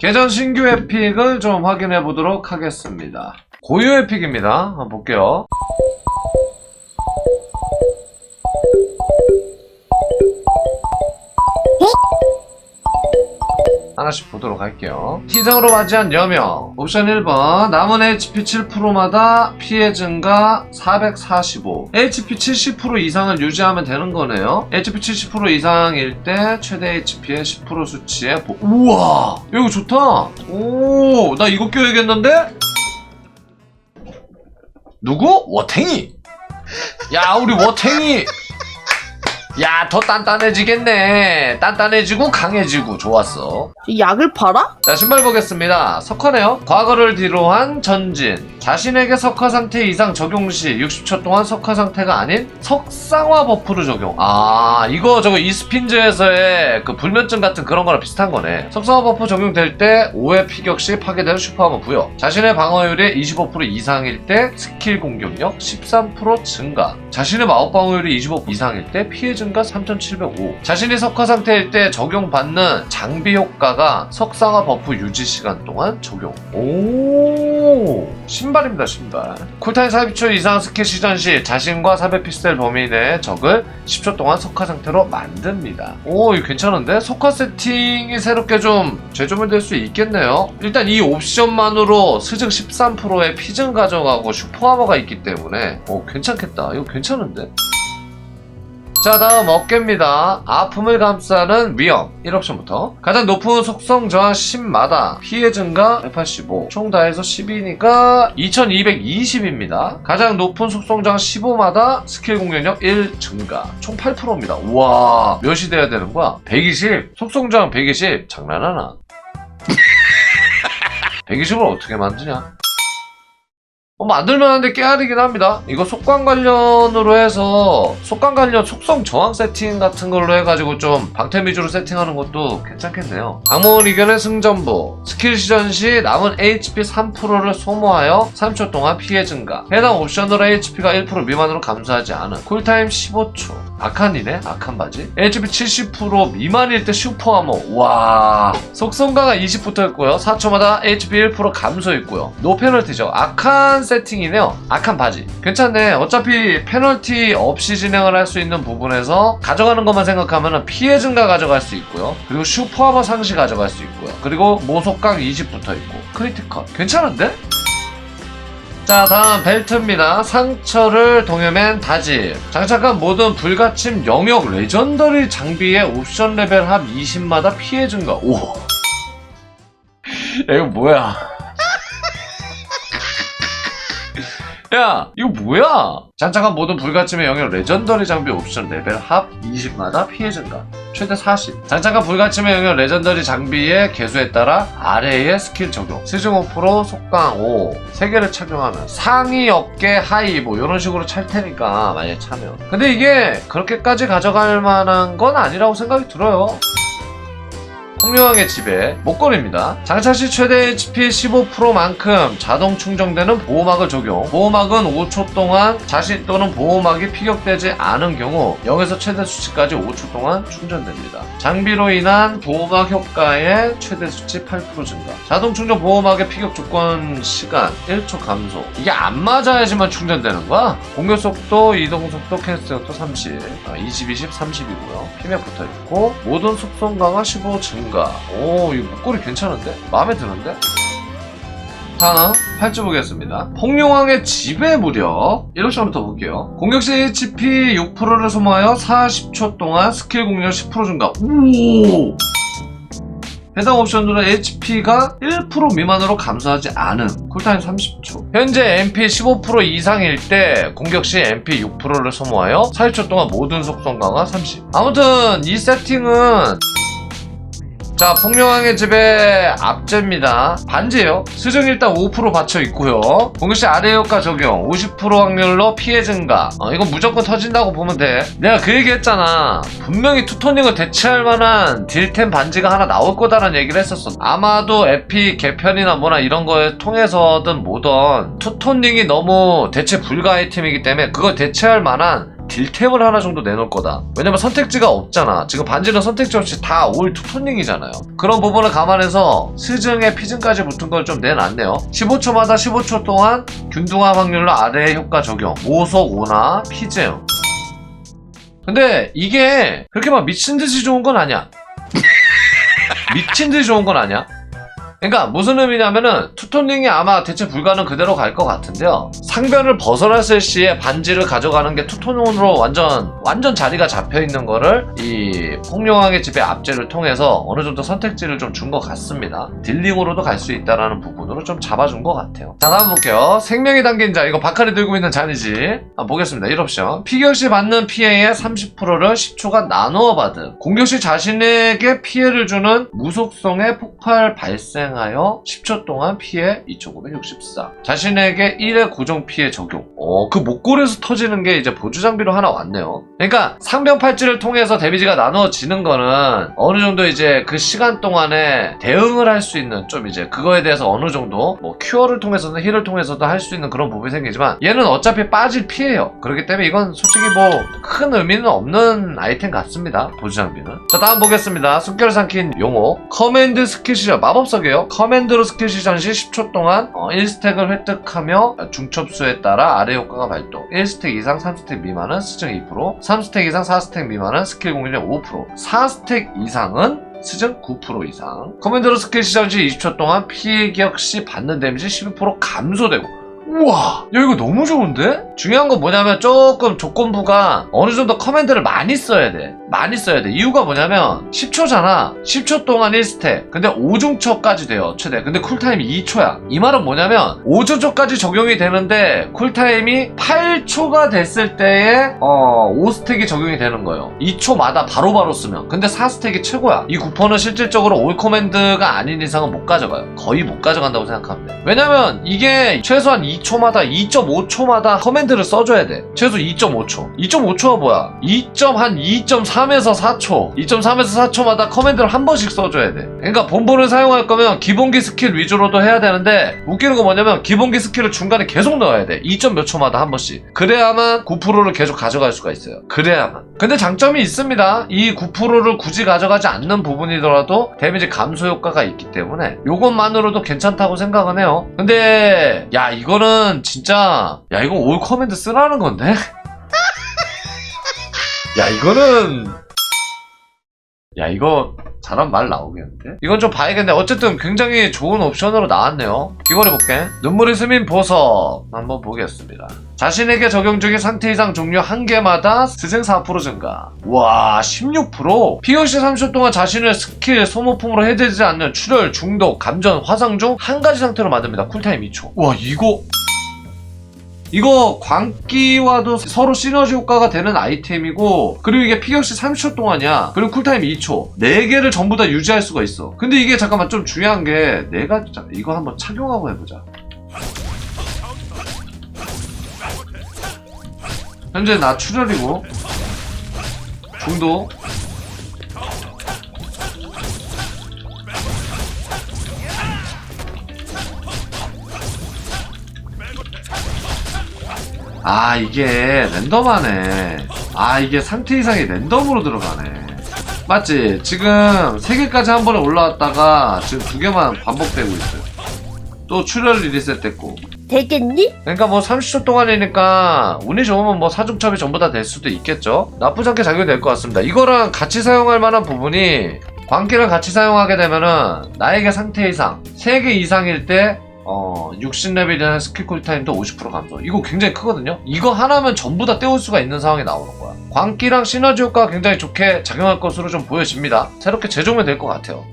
계전 신규 에픽을 좀 확인해 보도록 하겠습니다. 고유 에픽입니다. 한번 볼게요. 하나씩 보도록 할게요. 희생으로 맞이한 여명. 옵션 1번. 남은 HP 7%마다 피해 증가 445. HP 70% 이상을 유지하면 되는 거네요. HP 70% 이상일 때 최대 HP의 10% 수치에 보... 우와! 이거 좋다! 오! 나 이거 껴야겠는데? 누구? 워탱이! 야, 우리 워탱이! 야, 더 단단해지겠네. 단단해지고 강해지고 좋았어. 저 약을 팔아? 자, 신발 보겠습니다. 석화네요. 과거를 뒤로 한 전진. 자신에게 석화 상태 이상 적용 시 60초 동안 석화 상태가 아닌 석상화 버프를 적용. 아, 이거 저거 이스핀즈에서의 그 불면증 같은 그런 거랑 비슷한 거네. 석상화 버프 적용될 때 5회 피격 시 파괴되는 슈퍼하머 부여. 자신의 방어율이 25% 이상일 때 스킬 공격력 13% 증가. 자신의 마법 방어율이 25% 이상일 때 피해 증가 3705. 자신이 석화 상태일 때 적용받는 장비 효과가 석상화 버프 유지 시간 동안 적용. 오 신발입니다 신발. 쿨타임 40초 이상 스킬 시전 시 자신과 400 픽셀 범위 내 적을 10초 동안 석화 상태로 만듭니다. 오 이거 괜찮은데? 석화 세팅이 새롭게 좀 재조명될 수 있겠네요. 일단 이 옵션만으로 스증 13%의 피증 가져가고 슈퍼하머가 있기 때문에 오 괜찮겠다. 이거 괜찮은데? 자 다음 어깨입니다. 아픔을 감싸는 위험 1옵션부터 가장 높은 속성 저하 10마다 피해 증가 185 총 다해서 10이니까 2220입니다. 가장 높은 속성 저하 15마다 스킬 공격력 1 증가 총 8%입니다. 우와 몇이 돼야 되는 거야? 120 속성 저하 120 장난하나? 120을 어떻게 만드냐? 어, 만들면 하는데 깨알이긴 합니다. 이거 속광 관련으로 해서 속광 관련 속성 저항 세팅 같은 걸로 해가지고 좀 방템 위주로 세팅하는 것도 괜찮겠네요. 악몽 이견의 승전부 스킬 시전 시 남은 HP 3%를 소모하여 3초 동안 피해 증가 해당 옵션으로 HP가 1% 미만으로 감소하지 않은 쿨타임 15초 아칸이네? 아칸 바지? HP 70% 미만일 때 슈퍼하머 와. 속성가가 20 붙어있고요. 4초마다 HP 1% 감소있고요. 노 페널티죠. 아칸 세팅이네요. 아칸 바지. 괜찮네. 어차피 페널티 없이 진행을 할 수 있는 부분에서 가져가는 것만 생각하면 피해 증가 가져갈 수 있고요. 그리고 슈퍼하머 상시 가져갈 수 있고요. 그리고 모속각 20 붙어있고. 크리티컬. 괜찮은데? 자 다음 벨트입니다. 상처를 동여맨 다짐 장착한 모든 불가침 영역 레전더리 장비의 옵션 레벨 합 20마다 피해 증가 오. 야, 이거 뭐야? 야 이거 뭐야? 장착한 모든 불가침의 영역 레전더리 장비 옵션 레벨 합 20마다 피해 증가 최대 40 장착한 불가침의 영역 레전더리 장비의 개수에 따라 아래의 스킬 적용 스증 5% 속강 5 3개를 착용하면 상위 어깨 하이 뭐 이런 식으로 찰 테니까 만약에 차면. 근데 이게 그렇게까지 가져갈 만한 건 아니라고 생각이 들어요 홍룡왕의 집에 목걸이입니다. 장착 시 최대 HP 15%만큼 자동 충전되는 보호막을 적용. 보호막은 5초 동안 자신 또는 보호막이 피격되지 않은 경우 0에서 최대 수치까지 5초 동안 충전됩니다. 장비로 인한 보호막 효과의 최대 수치 8% 증가. 자동 충전 보호막의 피격 조건 시간 1초 감소. 이게 안 맞아야지만 충전되는 거야? 공격 속도, 이동 속도, 캔슬 속도 30, 아, 20, 20, 30이고요. 피맥 붙어 있고 모든 속성 강화 15 증가. 오, 이 목걸이 괜찮은데? 마음에 드는데? 다음 팔찌 보겠습니다. 폭룡왕의 지배 무력 1옵션부터 볼게요. 공격 시 HP 6%를 소모하여 40초 동안 스킬 공격 10% 증가. 오! 해당 옵션으로 HP가 1% 미만으로 감소하지 않음. 쿨타임 30초. 현재 MP 15% 이상일 때 공격 시 MP 6%를 소모하여 40초 동안 모든 속성 강화 30. 아무튼 이 세팅은 자, 폭룡왕의 집의 앞제입니다. 반지예요. 수정 일단 5% 받쳐 있고요. 공격시 아래 효과 적용, 50% 확률로 피해 증가. 어, 이건 무조건 터진다고 보면 돼. 내가 그 얘기 했잖아. 분명히 투토닝을 대체할 만한 딜템 반지가 하나 나올 거다라는 얘기를 했었어. 아마도 에피 개편이나 뭐나 이런 거에 통해서든 뭐든 투토닝이 너무 대체 불가 아이템이기 때문에 그걸 대체할 만한 딜템을 하나 정도 내놓을 거다. 왜냐면 선택지가 없잖아. 지금 반지는 선택지 없이 다 올 투톤링이잖아요. 그런 부분을 감안해서 스증에 피증까지 붙은 걸 좀 내놨네요. 15초마다 15초 동안 균등한 확률로 아래의 효과 적용. 오속 오나 피증. 근데 이게 그렇게 막 미친 듯이 좋은 건 아니야. 미친 듯이 좋은 건 아니야. 그러니까 무슨 의미냐면은 투톤링이 아마 대체 불가는 그대로 갈 것 같은데요. 상변을 벗어났을 시에 반지를 가져가는 게 투톤으로 완전 완전 자리가 잡혀 있는 거를 이 홍룡왕의 집의 압제를 통해서 어느 정도 선택지를 좀 준 것 같습니다. 딜링으로도 갈 수 있다라는 부분으로 좀 잡아준 것 같아요. 자 다음 볼게요. 생명이 담긴 자 이거 바카리 들고 있는 잔이지. 한번 보겠습니다. 1옵션. 피격 시 받는 피해의 30%를 10초간 나누어 받음. 공격 시 자신에게 피해를 주는 무속성의 폭발 발생 하여 10초 동안 피해 2964. 자신에게 1의 고정 피해 적용. 어, 그 목골에서 터지는 게 이제 보조 장비로 하나 왔네요. 그러니까 상병 팔찌를 통해서 데미지가 나누어지는 거는 어느 정도 이제 그 시간 동안에 대응을 할 수 있는 좀 이제 그거에 대해서 어느 정도 뭐 큐어를 통해서든 힐을 통해서도 할 수 있는 그런 부분이 생기지만 얘는 어차피 빠질 피해요. 그렇기 때문에 이건 솔직히 뭐 큰 의미는 없는 아이템 같습니다. 보조 장비는. 자 다음 보겠습니다. 숨결 삼킨 용어 커맨드 스킬 시전 마법석이에요. 커맨드로 스킬 시전 시 10초 동안 1스택을 획득하며 중첩수에 따라 아래 효과가 발동. 1스택 이상 3스택 미만은 스증 2% 3스택 이상 4스택 미만은 스킬 공격력 5% 4스택 이상은 스증 9% 이상. 커맨드로 스킬 시전 시 20초 동안 피해 기억 시 받는 데미지 12% 감소되고 우와 야 이거 너무 좋은데? 중요한 건 뭐냐면 조금 조건부가 어느 정도 커맨드를 많이 써야 돼. 많이 써야 돼. 이유가 뭐냐면 10초잖아. 10초 동안 1스택 근데 5중초까지 돼요 최대. 근데 쿨타임이 2초야. 이 말은 뭐냐면 5중초까지 적용이 되는데 쿨타임이 8초가 됐을 때에 어 5스택이 적용이 되는 거예요. 2초마다 바로바로 쓰면. 근데 4스택이 최고야. 이 쿠폰은 실질적으로 올 커맨드가 아닌 이상은 못 가져가요. 거의 못 가져간다고 돼. 왜냐면 이게 최소한 2 초마다 2.5초마다 커맨드를 써줘야 돼. 최소 2.5초. 2.5초가 뭐야? 2.한 2.3에서 4초. 2.3에서 4초마다 커맨드를 한 번씩 써줘야 돼. 그러니까 본본을 사용할 거면 기본기 스킬 위주로도 해야 되는데 웃기는 건 뭐냐면 기본기 스킬을 중간에 계속 넣어야 돼. 2점 몇 초마다 한 번씩. 그래야만 9%를 계속 가져갈 수가 있어요. 그래야만. 근데 장점이 있습니다. 이 9%를 굳이 가져가지 않는 부분이더라도 데미지 감소 효과가 있기 때문에 요것만으로도 괜찮다고 생각은 해요. 근데 야 이거는 진짜 야 이거 올 커맨드 쓰라는 건데? 야 이거는 야 이거 잘한 말 나오겠는데? 이건 좀 봐야겠네. 어쨌든 굉장히 좋은 옵션으로 나왔네요. 귀걸해볼게. 눈물이 스민 보석. 한번 보겠습니다. 자신에게 적용 중인 상태 이상 종류 한 개마다 스생 4% 증가. 와 16% 피어시 30초 동안 자신을 스킬 소모품으로 해제되지 않는 출혈 중독 감전 화상 중 한 가지 상태로 만듭니다. 쿨타임 2초. 와 이거 이거 광기와도 서로 시너지 효과가 되는 아이템이고 그리고 이게 피격시 30초 동안이야. 그리고 쿨타임 2초. 4개를 전부 다 유지할 수가 있어. 근데 이게 잠깐만 좀 중요한 게 내가 자- 이거 한번 착용하고 해보자. 현재 나 출혈이고 중도 아 이게 랜덤하네. 아 이게 상태 이상이 랜덤으로 들어가네. 맞지? 지금 3개까지 한 번에 올라왔다가 지금 두 개만 반복되고 있어요. 또 출혈 리셋 됐고. 되겠니? 그러니까 뭐 30초 동안이니까 운이 좋으면 뭐 사중첩이 전부 다 될 수도 있겠죠? 나쁘지 않게 작용이 될 것 같습니다. 이거랑 같이 사용할 만한 부분이 광기를 같이 사용하게 되면은 나에게 상태 이상 3개 이상일 때 어, 60레벨이나 스킬 쿨타임도 50% 감소. 이거 굉장히 크거든요? 이거 하나면 전부 다 때울 수가 있는 상황이 나오는 거야. 광기랑 시너지 효과가 굉장히 좋게 작용할 것으로 좀 보여집니다. 새롭게 재조면 될것 같아요.